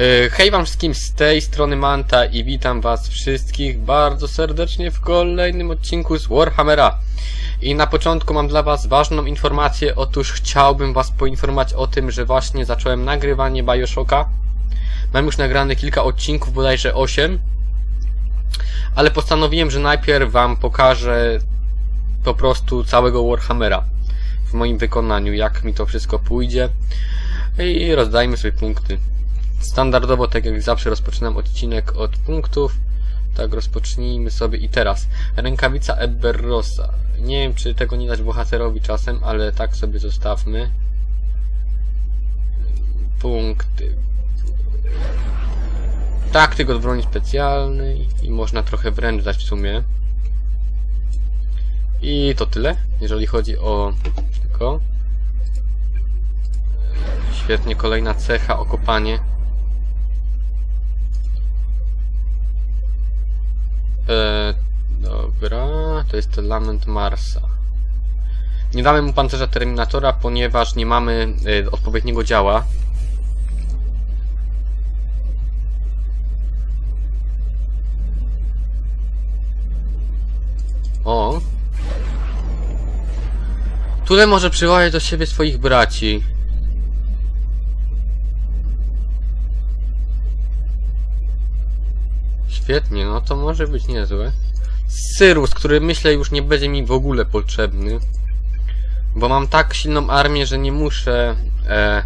E, Hej wam wszystkim z tej strony Manta i witam was wszystkich bardzo serdecznie w kolejnym odcinku z Warhammera. I na początku mam dla was ważną informację, otóż chciałbym was poinformować o tym, że właśnie zacząłem nagrywanie Bioshocka. Mam już nagrane kilka odcinków, bodajże 8. Ale postanowiłem, że najpierw wam pokażę po prostu całego Warhammera w moim wykonaniu, jak mi to wszystko pójdzie. I rozdajmy sobie punkty. Standardowo, tak jak zawsze, rozpoczynam odcinek od punktów. Tak, rozpocznijmy sobie i teraz. Rękawica Eberrosa. Nie wiem, czy tego nie dać bohaterowi czasem, ale tak sobie zostawmy. Punkty. Taktyk od broni specjalnej i można trochę wręcz dać w sumie. I to tyle, jeżeli chodzi o tylko. Świetnie, kolejna cecha, okopanie. E, dobra, to jest Lament Marsa. Nie damy mu pancerza Terminatora, ponieważ nie mamy e, odpowiedniego działa. O! Tule może przywołać do siebie swoich braci. Świetnie, no to może być niezłe. Syrus, który myślę już nie będzie mi w ogóle potrzebny. Bo mam tak silną armię, że nie muszę... E,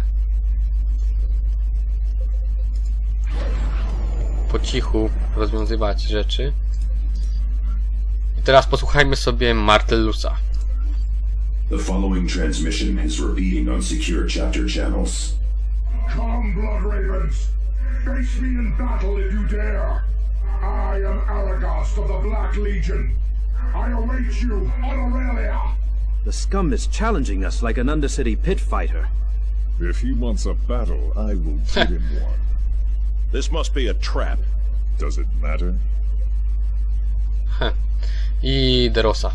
po cichu rozwiązywać rzeczy. I teraz posłuchajmy sobie Martellusa. The following transmission is repeating on secure chapter channels. Come, Blood Ravens! Face me in battle if you dare! I am Aragast of the Black Legion. I await you on Aurelia! The scum is challenging us like an Undercity pit fighter. If he wants a battle, I will give him one. This must be a trap. Does it matter? I Derosa.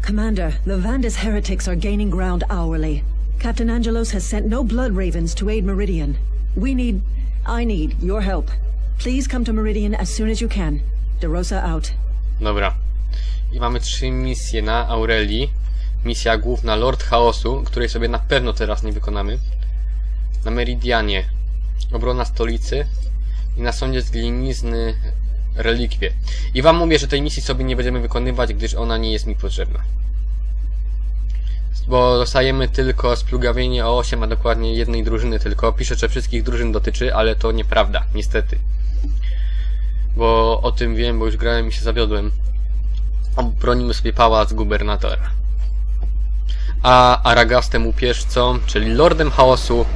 Commander, the Vandus heretics are gaining ground hourly. Captain Angelos has sent no blood ravens to aid Meridian. We need... I need your help. Please come to Meridian as soon as you can. DeRosa out. Dobra. I mamy trzy misje na Aurelii. Misja główna Lord Chaosu, której sobie na pewno teraz nie wykonamy. Na Meridianie obrona stolicy i na sądzie z glinizny relikwie. I wam mówię, że tej misji sobie nie będziemy wykonywać, gdyż ona nie jest mi potrzebna. Bo dostajemy tylko splugawienie o 8, a dokładnie jednej drużyny tylko. Piszę, że wszystkich drużyn dotyczy, ale to nieprawda, niestety. Bo o tym wiem, bo już grałem i się zawiodłem. Obronimy sobie pałac gubernatora. A Aragastem upierzcą, czyli Lordem Chaosu,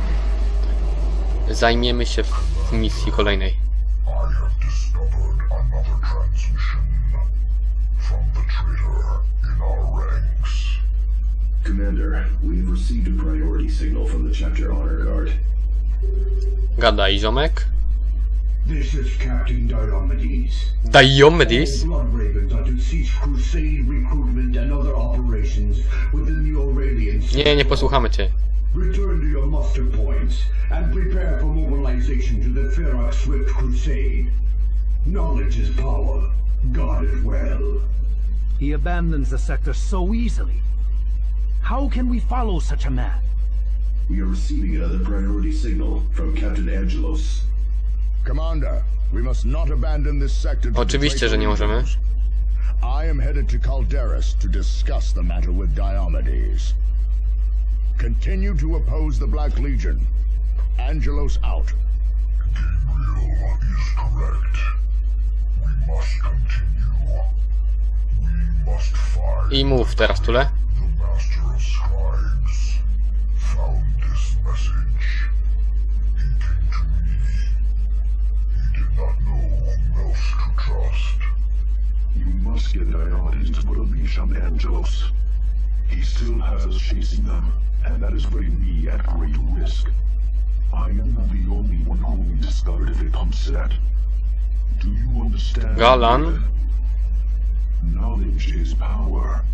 zajmiemy się w misji kolejnej. Commander, we have received a priority signal from the chapter honor guard. Gadaj, ziomek. This is Captain Diomedes. Diomedes. Blood Ravens are to cease crusade recruitment and other operations within the Aurelian Nie, nie posłuchamy cię. Return to your muster points and prepare for mobilization to the Ferox Swift Crusade. Knowledge is power. Guard it well. He abandons the sector so easily. How can we follow such a man? We are receiving another priority signal from Captain Angelos. Commander, we must not abandon this sector. to Oczywiście, the że nie możemy. I am headed to Calderis to discuss the matter with Diomedes. Continue to oppose the Black Legion. Angelos out. Gabriel is correct. We must continue. We must find I mów teraz, Tule. You must get Diomedes to put a leash on Angelos. He still has us chasing them, and that is putting me at great risk. I am not the only one who discovered if it pumps that. Do you understand? Galan? Knowledge is power,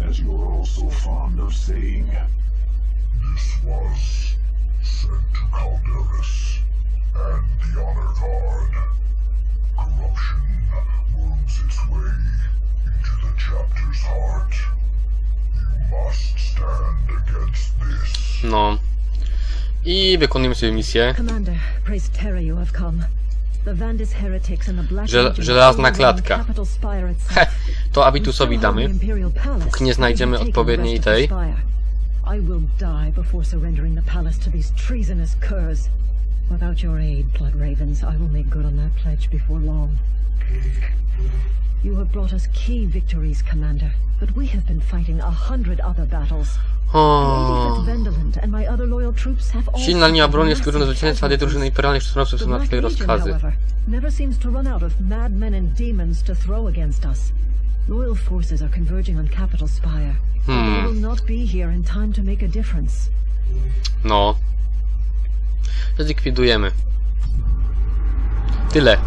as you're all so fond of saying. This was sent to Calderis No. I wykonujemy sobie misję. Żel- żelazna klatka. itself. to Abitusowi damy. Póki nie znajdziemy odpowiedniej tej. I will die before surrendering the palace to these treasonous curs. Without your aid, Blood Ravens, I will make good on that pledge before long. You have brought us key victories, Commander, but we have been fighting a hundred other battles. The 85th and my other loyal troops have all Silna linia obrony jest kluczem do zwycięstwa tej drużyny imperialnych The są na twoje rozkazy. however, never seems to run out of madmen and demons to throw against us. Loyal forces are converging on Capital Spire. Hmm. will not be here in time to make a difference. No. Zlikwidujemy. Tyle.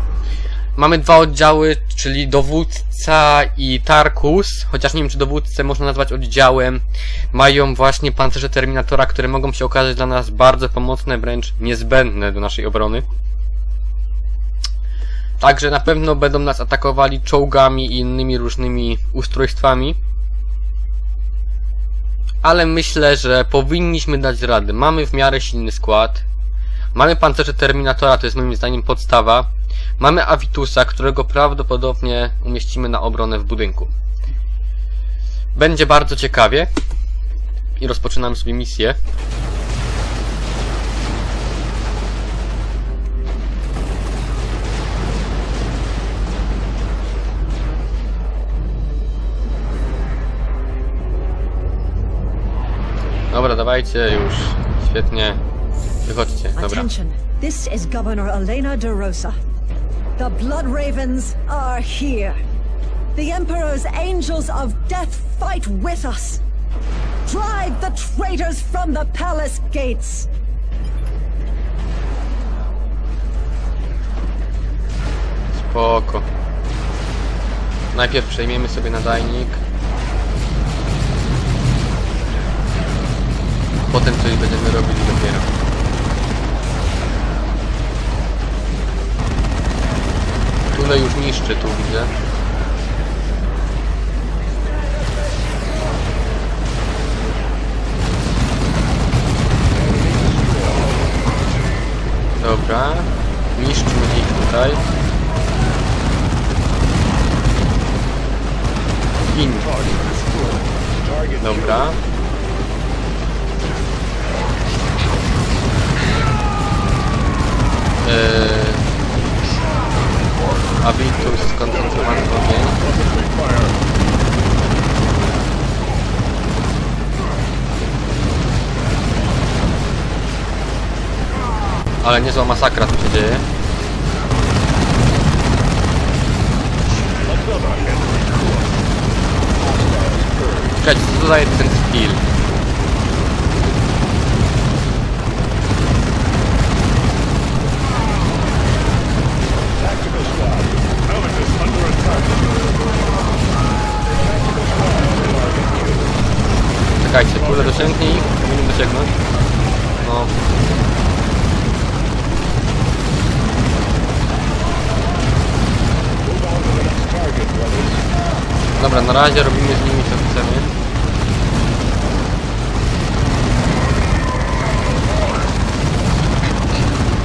Mamy dwa oddziały, czyli dowódca i Tarkus, chociaż nie wiem czy dowódcę można nazwać oddziałem. Mają właśnie pancerze Terminatora, które mogą się okazać dla nas bardzo pomocne, wręcz niezbędne do naszej obrony. Także na pewno będą nas atakowali czołgami i innymi różnymi ustrojstwami. Ale myślę, że powinniśmy dać radę. Mamy w miarę silny skład. Mamy pancerze Terminatora, to jest moim zdaniem podstawa. Mamy Avitusa, którego prawdopodobnie umieścimy na obronę w budynku. Będzie bardzo ciekawie. I rozpoczynamy sobie misję. Dobra, dawajcie już. Świetnie. Wychodźcie, dobra. Attention, this is Governor Elena de Rosa. The Blood Ravens are here. The Emperor's angels of death fight with us. Drive the traitors from the palace gates. Spoko. Najpierw przejmiemy sobie nadajnik. Potem coś będziemy robili dopiero. Tule już niszczy, tu widzę. Dobra. Niszczmy ich tutaj. Gin. Dobra. Eee, Abitus skoncentrowany ogień. Ale niezła masakra tu się dzieje. Czekajcie, co daje ten skill? Ich, powinien dosięgnąć. No. Dobra, na razie robimy z nimi co chcemy.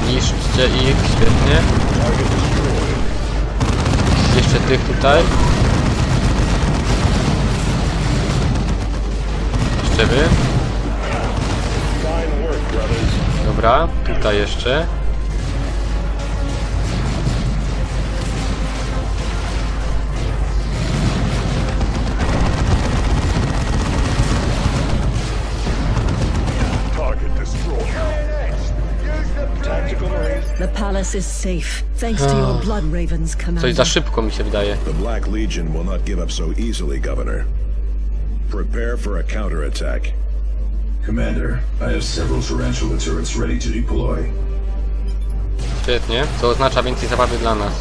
Niszczcie ich, świetnie. Jeszcze tych tutaj. Wy. Dobra, tutaj jeszcze. The palace is safe, thanks to your Blood Ravens, Coś Commander. za szybko mi się wydaje. The Black Legion will not give up so easily, Governor. Prepare for a counterattack. Commander, I have several tarantula turrets ready to deploy. Świetnie, oznacza więcej zabawy dla nas.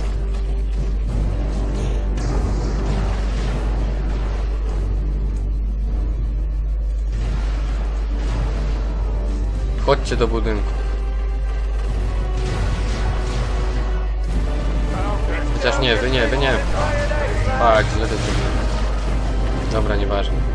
Chodźcie do budynku. Chociaż nie, wy nie, wy nie. Tak, źle to zrobiłem. Dobra, nieważne.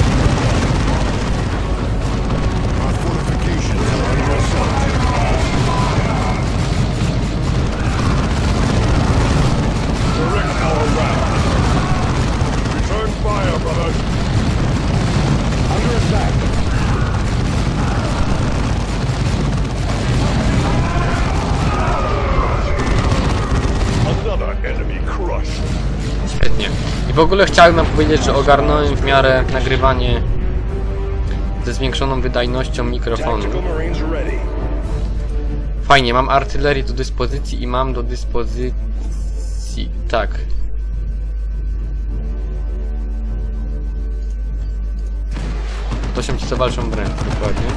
ogóle chciałem wam powiedzieć, że ogarnąłem w miarę nagrywanie ze zwiększoną wydajnością mikrofonu. Fajnie, mam artylerię do dyspozycji i mam do dyspozycji... Tak. To się ci co walczą wręcz, dokładnie.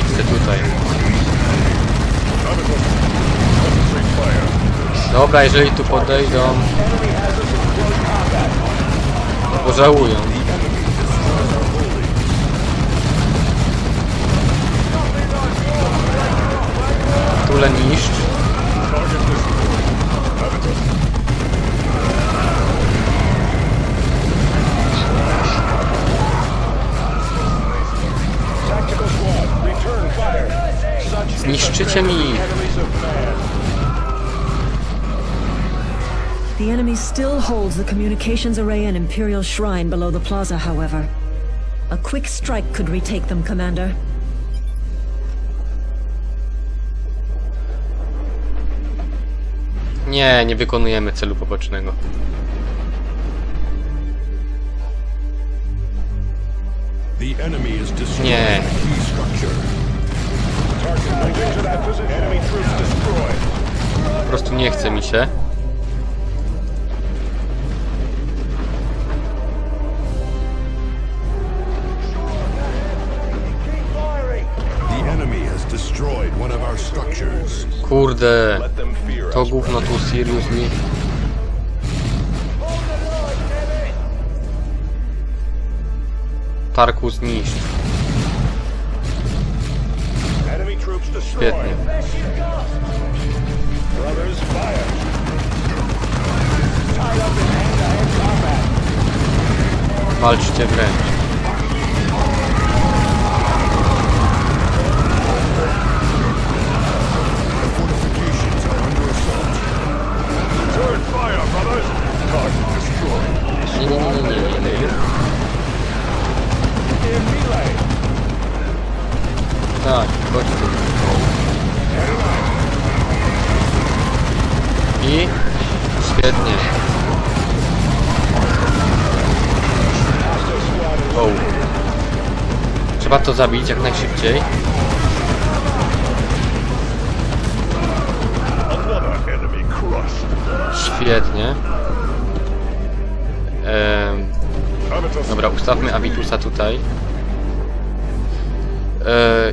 Idźcie tutaj. Dobra, jeżeli tu podejdą... Pożałują. Tule niszcz. Target destroyed. The enemy still holds the communications array and Imperial Shrine below the plaza, however. A quick strike could retake them, Commander. Nie, nie wykonujemy celu pobocznego. The enemy is destroying Nie. key structure. Target moving to that position. Enemy troops destroyed. Po prostu nie chce mi się. Kurde. To gówno tu seriously. Tarku zniszcz. Świetnie. Walczcie wręcz. Nie, nie, nie, nie, nie, nie. Tak, chodź tu. I... Świetnie. O. Trzeba to zabić jak najszybciej. Świetnie. Dobra, ustawmy Avitusa tutaj.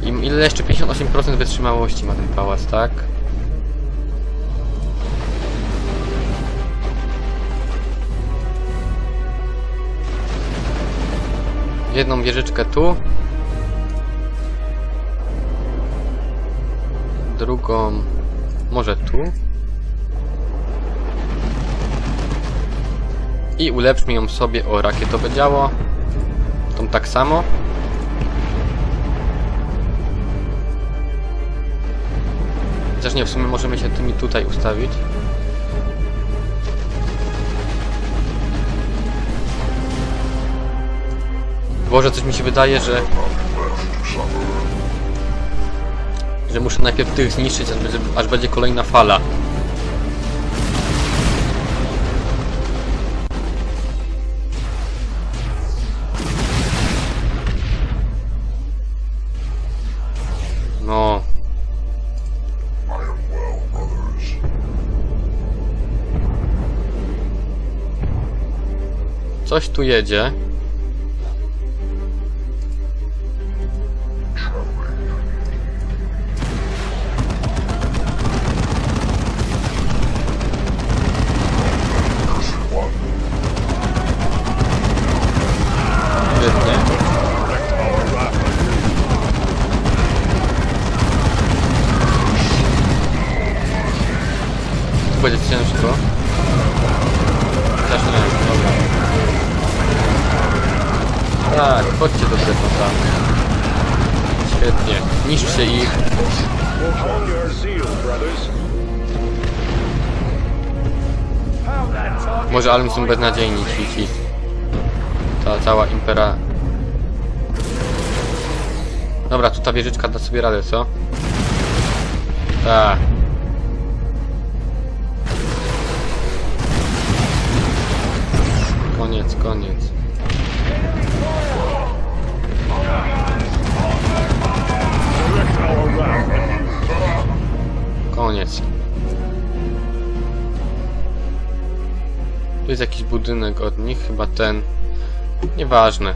Im- ile jeszcze? 58% wytrzymałości ma ten pałac, tak? Jedną wieżyczkę tu. Drugą może tu. I ulepszmy ją sobie o rakietowe działo. Tą tak samo. Chociaż nie, w sumie możemy się tymi tutaj ustawić. Boże, coś mi się wydaje, że... Że muszę najpierw tych zniszczyć, aż będzie, aż będzie kolejna fala. Tu jedzie. Może ale są beznadziejni ci, ci. Ta cała impera. Dobra, tu ta wieżyczka da sobie radę, co? Tak. Koniec, koniec. Koniec. Tu jest jakiś budynek od nich, chyba ten. Nieważne.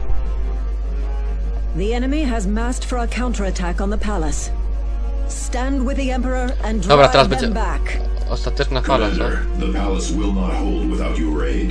The enemy has massed for a counterattack on the palace. Stand with the Emperor and Dobra, drive teraz them będzie- back. Ostateczna fala, co? Commander, the palace will not hold without your aid.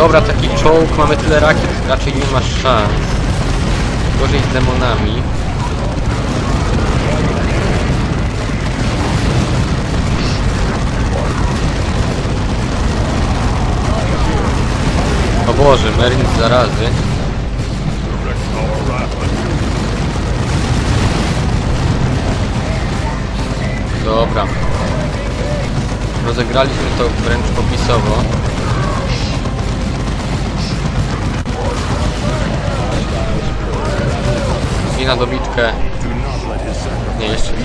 Dobra, taki czołg, mamy tyle rakiet, raczej nie ma szans. Gorzej z demonami. O Boże, Merlin zarazy. Dobra. Rozegraliśmy to wręcz popisowo. Na dobitkę. Nie, jeszcze nie.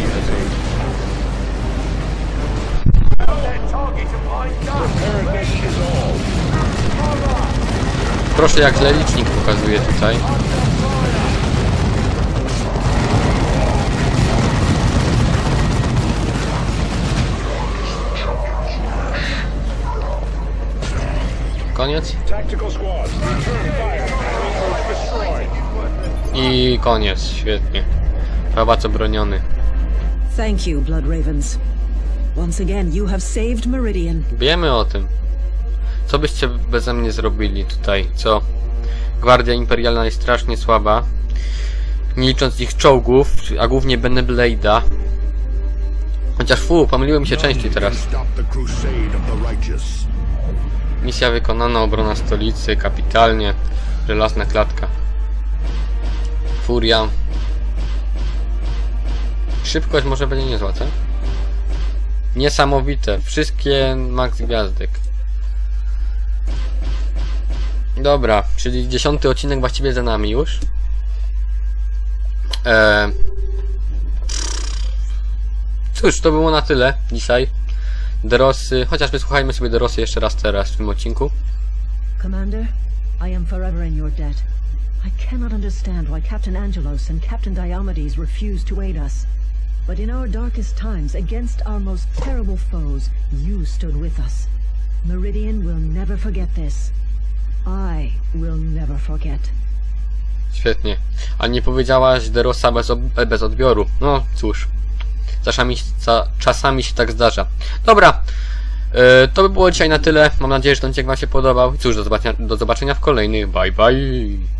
Proszę jak źle licznik pokazuje tutaj. Koniec? I koniec, świetnie. Pałac obroniony. Thank you, Blood Ravens. Once again, you have saved Meridian. Wiemy o tym. Co byście beze mnie zrobili tutaj, co? Gwardia Imperialna jest strasznie słaba. Nie licząc ich czołgów, a głównie Beneblade'a. Chociaż fu, pomyliły mi się części teraz. Misja wykonana, obrona stolicy, kapitalnie. Żelazna klatka. Furia. Szybkość może będzie niezła, co? Niesamowite. Wszystkie max gwiazdek. Dobra, czyli dziesiąty odcinek właściwie za nami już. Eee... Cóż, to było na tyle dzisiaj. Derosy, chociaż wysłuchajmy sobie Derosy jeszcze raz teraz w tym odcinku. Commander, I am forever in your debt. I cannot understand why Captain Angelos and Captain Diomedes refused to aid us. But in our darkest times, against our most terrible foes, you stood with us. Meridian will never forget this. I will never forget. Świetnie. A nie powiedziałaś Derosa bez, bez odbioru. No cóż. Czasami, czasami się tak zdarza. Dobra. E, to by było dzisiaj na tyle. Mam nadzieję, że ten odcinek Wam się podobał. Cóż, do zobaczenia, do zobaczenia w kolejnych. Bye bye.